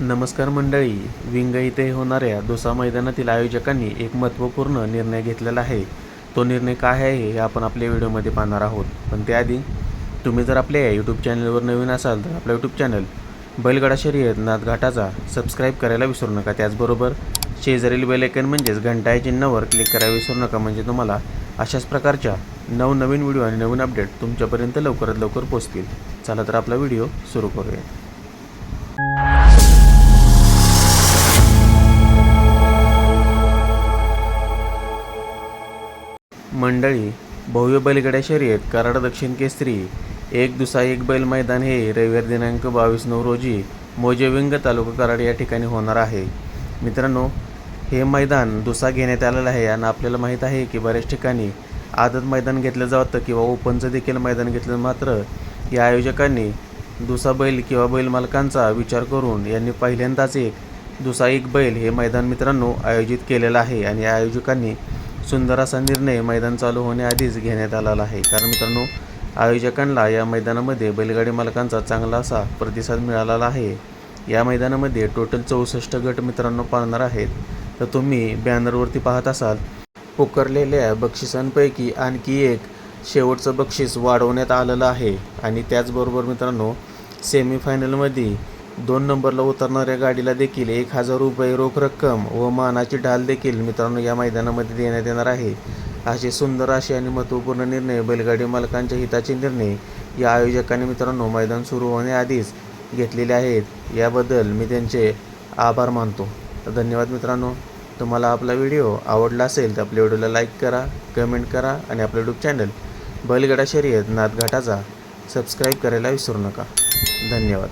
नमस्कार मंडळी विंग इथे होणाऱ्या दोसा मैदानातील आयोजकांनी एक महत्त्वपूर्ण निर्णय घेतलेला आहे. तो निर्णय काय आहे हे आपण आपल्या व्हिडिओमध्ये पाहणार आहोत. पण त्याआधी तुम्ही जर आपल्या यूट्यूब चॅनलवर नवीन असाल तर आपला यूट्यूब चॅनल बैलगडा शर्यत नाथघाटाचा सबस्क्राईब करायला विसरू नका. त्याचबरोबर शेजारील बेलायकन म्हणजेच घंटा या चिन्हावर क्लिक करायला विसरू नका. म्हणजे तुम्हाला अशाच प्रकारच्या नवनवीन व्हिडिओ आणि नवीन अपडेट तुमच्यापर्यंत लवकरात लवकर पोहोचतील. चला तर आपला व्हिडिओ सुरू करूया. मंडळी भव्य बैलगाड्या शर्यत कराड दक्षिण केसरी एक दुसा एक बैल मैदान हे रविवार दिनांक बावीस नऊ रोजी मोजेविंग तालुका कराड या ठिकाणी होणार आहे. मित्रांनो हे मैदान दुसा घेण्यात आलेलं आहे आणि आपल्याला माहीत आहे की बऱ्याच ठिकाणी आदत मैदान घेतलं जातं किंवा ओपनचं देखील मैदान घेतलं मात्र या आयोजकांनी दुसा बैल किंवा बैल मालकांचा विचार करून यांनी पहिल्यांदाच एक दुसा एक बैल हे मैदान मित्रांनो आयोजित केलेलं आहे आणि या आयोजकांनी सुंदर असा निर्णय मैदान चालू होण्याआधीच घेण्यात आलेला आहे. कारण मित्रांनो आयोजकांना या मैदानामध्ये बैलगाडी मालकांचा चांगला असा प्रतिसाद मिळालेला आहे. या मैदानामध्ये टोटल चौसष्ट गट मित्रांनो पाळणार आहेत. तर तुम्ही बॅनरवरती पाहत असाल पोकरलेल्या बक्षिसांपैकी आणखी एक शेवटचं बक्षीस वाढवण्यात आलेलं आहे. आणि त्याचबरोबर मित्रांनो सेमीफायनलमध्ये दोन नंबरला उतरणाऱ्या गाडीला देखील एक हजार रुपये रोख रक्कम व मानाची ढाल देखील मित्रांनो या मैदानामध्ये देण्यात येणार आहे. असे सुंदर असे आणि महत्त्वपूर्ण निर्णय बैलगाडी मालकांच्या हिताचे निर्णय या आयोजकांनी मित्रांनो मैदान सुरू होण्याआधीच घेतलेले आहेत. याबद्दल मी त्यांचे आभार मानतो. धन्यवाद मित्रांनो. तुम्हाला आपला व्हिडिओ आवडला असेल तर आपल्या व्हिडिओला लाईक करा कमेंट करा आणि आपलं यूट्यूब चॅनल बैलगाडा शर्यत नाथघाटाचा सबस्क्राईब करायला विसरू नका. धन्यवाद.